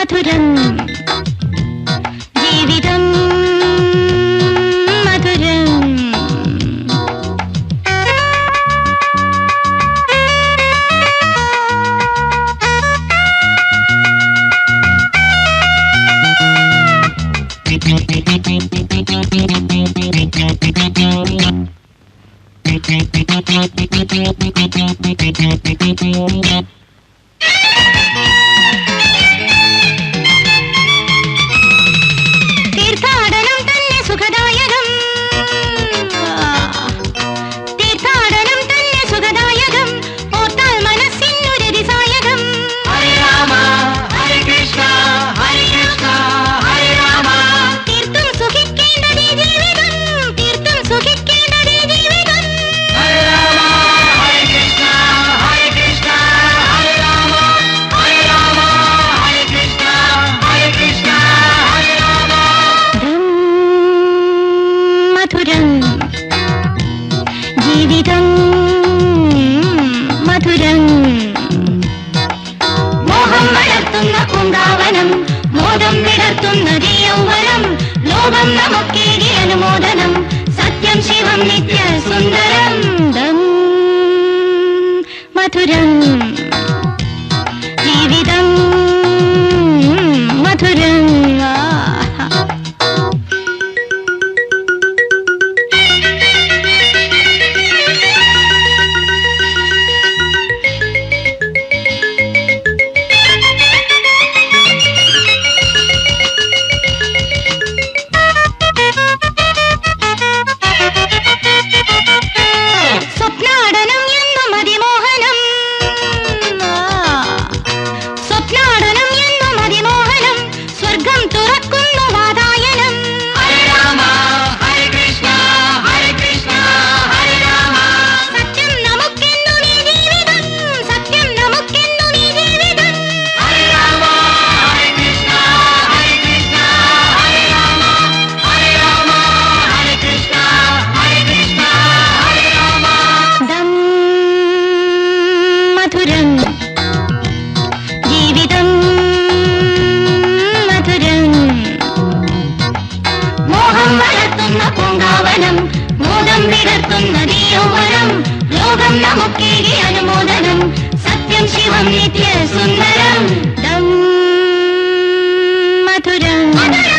മധുരം ജീവിതം മധുരം Thank you. ശുഭം നമുക്കേകി അനുമോദനം. സത്യം ശിവം നിത്യ സുന്ദരം ദം. മധുരം. വിടർത്തുന്ന ദിയോവനം ലോകം നമുക്കേകി അനുമോദനം. സത്യം ശിവം നിത്യ സുന്ദരം. മധുരം.